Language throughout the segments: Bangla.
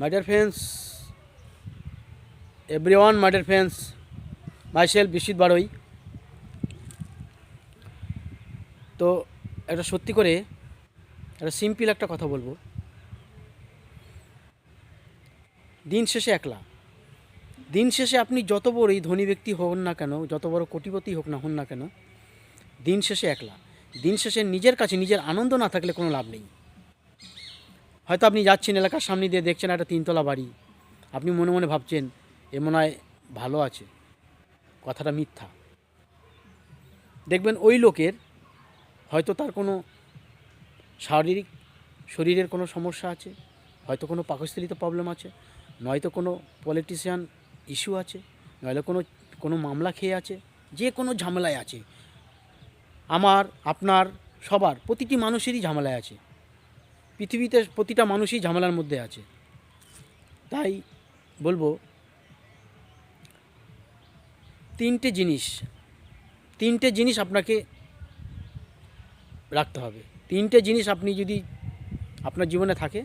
Dear friends, everyone, my dear friends, myself Biswajit বারই তো একটা সত্যি করে একটা সিম্পল একটা কথা বলব। দিন শেষে একলা। দিন শেষে আপনি যত বড়ই ধনী ব্যক্তি হন না কেন যত বড় কোটিপতি হোক না হন না কেন দিন শেষে একলা। দিন শেষে নিজের কাছে নিজের আনন্দ না থাকলে কোনো লাভ নেই। হয়তো আপনি যাচ্ছেন এলাকার সামনে দিয়ে দেখছেন একটা তিনতলা বাড়ি। আপনি মনে মনে ভাবছেন, এ মনে হয় ভালো আছে। কথাটা মিথ্যা। দেখবেন ওই লোকের হয়তো তার কোনো শারীরিক, শরীরের কোনো সমস্যা আছে, হয়তো কোনো পাকস্থলিত প্রবলেম আছে, নয়তো কোনো পলিটিশিয়ান ইস্যু আছে, নয়তো কোনো কোনো মামলা খেয়ে আছে, যে কোনো ঝামেলায় আছে। আমার, আপনার, সবার, প্রতিটি মানুষেরই ঝামেলায় আছে। পৃথিবীতে প্রতিটা মানুষই ঝামেলার মধ্যে আছে। তাই বলব, তিনটে জিনিস তিনটে জিনিস আপনাকে রাখতে হবে। তিনটে জিনিস আপনি যদি আপনার জীবনে থাকে,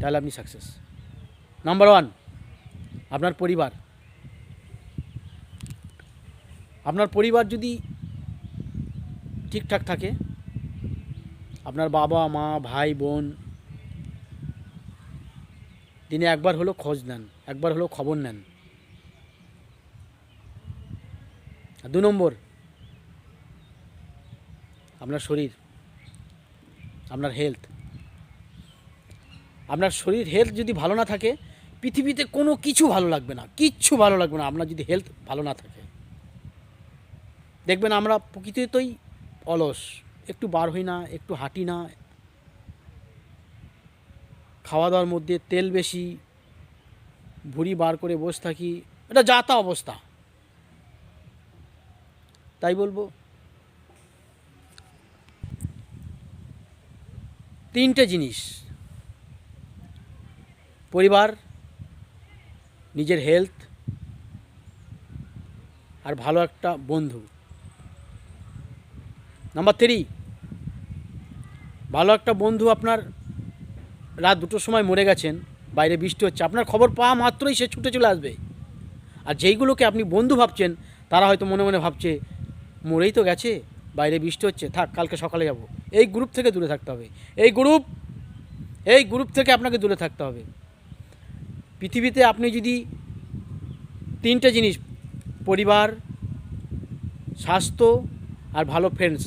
তাহলে আপনি সাকসেস নাম্বার ওয়ান আপনার পরিবার। আপনার পরিবার যদি ঠিকঠাক থাকে আপনার বাবা, মা, ভাই, বোন। তিনি একবার হলো খোঁজ নেন, একবার হলো খবর নেন। দু নম্বর, আপনার শরীর, আপনার হেলথ আপনার শরীর হেলথ যদি ভালো না থাকে, পৃথিবীতে কোনো কিছু ভালো লাগবে না, কিচ্ছু ভালো লাগবে না, আপনার যদি হেলথ ভালো না থাকে। দেখবেন আমরা প্রকৃতিতেই অলস। একটু বার হই না, একটু হাঁটি না। খাওয়া দাওয়ার মধ্যে তেল বেশি, ভুঁড়ি বার করে বসে থাকি। এটা যাতা অবস্থা। তাই বলব। তিনটে জিনিস। পরিবার, নিজের হেলথ আর ভালো একটা বন্ধু। নাম্বার থ্রি ভালো একটা বন্ধু আপনার রাত দুটোর সময় মরে গেছেন, বাইরে বৃষ্টি হচ্ছে। আপনার খবর পাওয়া মাত্রই সে ছুটে চলে আসবে। আর যেইগুলোকে আপনি বন্ধু ভাবছেন, তারা হয়তো মনে মনে ভাবছে, মরেই তো গেছে, বাইরে বৃষ্টি হচ্ছে, থাক, কালকে সকালে যাব। এই গ্রুপ থেকে দূরে থাকতে হবে। এই গ্রুপ এই গ্রুপ থেকে আপনাকে দূরে থাকতে হবে। পৃথিবীতে আপনি যদি তিনটে জিনিস, পরিবার, স্বাস্থ্য আর ভালো ফ্রেন্ডস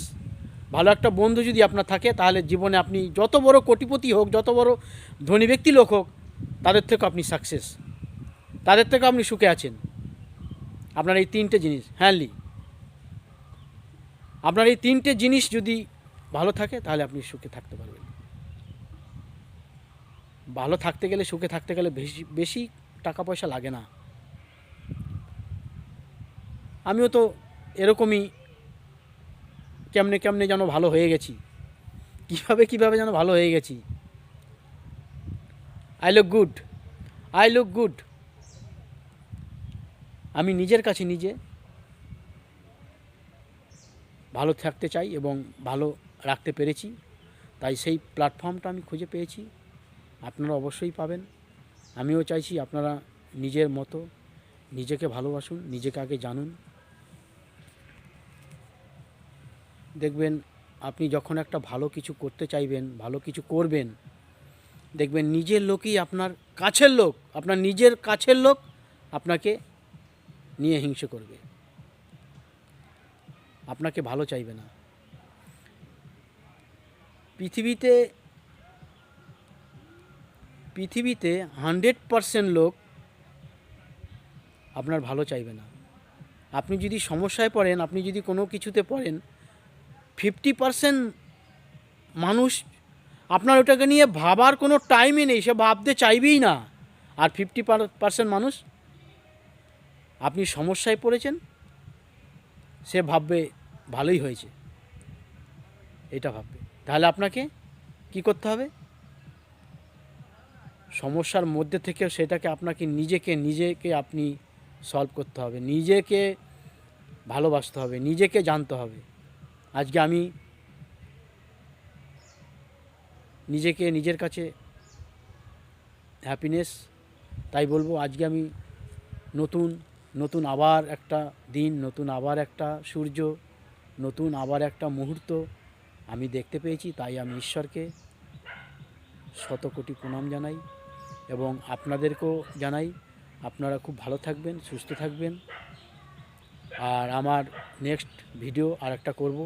ভালো একটা বন্ধু যদি আপনার থাকে, তাহলে জীবনে আপনি যত বড় কোটিপতি হোক, যত বড় ধনী ব্যক্তি লোক হোক, তাদের থেকে আপনি সাকসেস তাদের থেকে আপনি সুখে আছেন। আপনার এই তিনটে জিনিস হ্যাঁলি আপনার এই তিনটে জিনিস যদি ভালো থাকে, তাহলে আপনি সুখে থাকতে পারবেন। ভালো থাকতে গেলে, সুখে থাকতে গেলে বেশি বেশি টাকা পয়সা লাগে না। আমিও তো এরকমই কেমনে কেমনে যেন ভালো হয়ে গেছি। কীভাবে কীভাবে যেন ভালো হয়ে গেছি। I look good I look good আমি নিজের কাছে নিজে ভালো থাকতে চাই এবং ভালো রাখতে পেরেছি। তাই সেই প্ল্যাটফর্মটা আমি খুঁজে পেয়েছি। আপনারা অবশ্যই পাবেন। আমিও চাইছি আপনারা নিজের মতো নিজেকে ভালোবাসুন, নিজেকে আগে জানুন। দেখবেন আপনি যখন একটা ভালো কিছু করতে চাইবেন, ভালো কিছু করবেন, দেখবেন নিজের লোকই আপনার কাছের লোক, আপনার নিজের কাছের লোক আপনাকে নিয়ে হিংসে করবে। আপনাকে ভালো চাইবে না। পৃথিবীতে পৃথিবীতে হান্ড্রেড পারসেন্ট লোক আপনার ভালো চাইবে না। আপনি যদি সমস্যায় পড়েন, আপনি যদি কোনো কিছুতে পড়েন ফিফটি পারসেন্ট মানুষ, আপনার ওটাকে নিয়ে ভাবার কোনো টাইমই নেই, সে ভাবতে চাইবেই না। আর ফিফটি পারসেন্ট মানুষ, আপনি সমস্যায় পড়েছেন, সে ভাববে ভালোই হয়েছে। এটা ভাববে। তাহলে আপনাকে কি করতে হবে? সমস্যার মধ্যে থেকে সেটাকে আপনাকে নিজেকে নিজেকে আপনি সলভ করতে হবে। নিজেকে ভালোবাসতে হবে, নিজেকে জানতে হবে। আজকে আমি নিজেকে, নিজের কাছে হ্যাপিনেস তাই বলব আজকে আমি নতুন নতুন আবার একটা দিন, নতুন আবার একটা সূর্য, নতুন আবার একটা মুহূর্ত আমি দেখতে পেয়েছি, তাই আমি ঈশ্বরকে শত কোটি প্রণাম জানাই এবং আপনাদেরকেও জানাই, আপনারা খুব ভালো থাকবেন, সুস্থ থাকবেন। আর আমার নেক্সট ভিডিও আর একটা করব।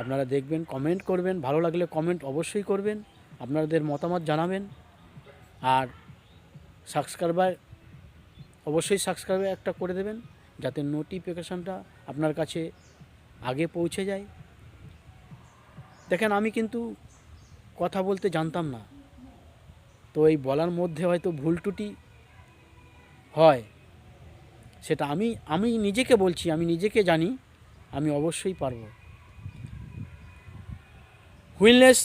আপনারা দেখবেন কমেন্ট করবেন, ভালো লাগলে কমেন্ট অবশ্যই করবেন, আপনাদের মতামত জানাবেন, আর সাবস্ক্রাইবার অবশ্যই সাবস্ক্রাইব একটা করে দেবেন, যাতে নোটিফিকেশানটা আপনার কাছে আগে পৌঁছে যায়। দেখেন, আমি কিন্তু কথা বলতে জানতাম না, তো এই বলার মধ্যে হয়তো ভুল ত্রুটি হয়, সেটা আমি আমি নিজেকে বলছি, আমি নিজেকে জানি, আমি অবশ্যই পারব। হুইলনেস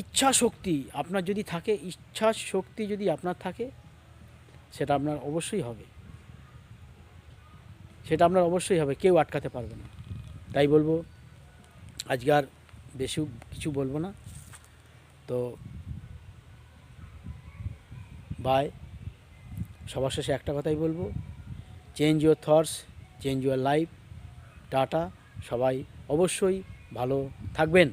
ইচ্ছা শক্তি আপনার যদি থাকে ইচ্ছা শক্তি যদি আপনার থাকে, সেটা আপনার অবশ্যই হবে। সেটা আপনার অবশ্যই হবে, কেউ আটকাতে পারবে না। তাই বলব, আজকে আর বেশি কিছু বলব না। তো বাই সবার শেষে একটা কথাই বলব change your thoughts change your life tata. সবাই অবশ্যই ভালো থাকবেন।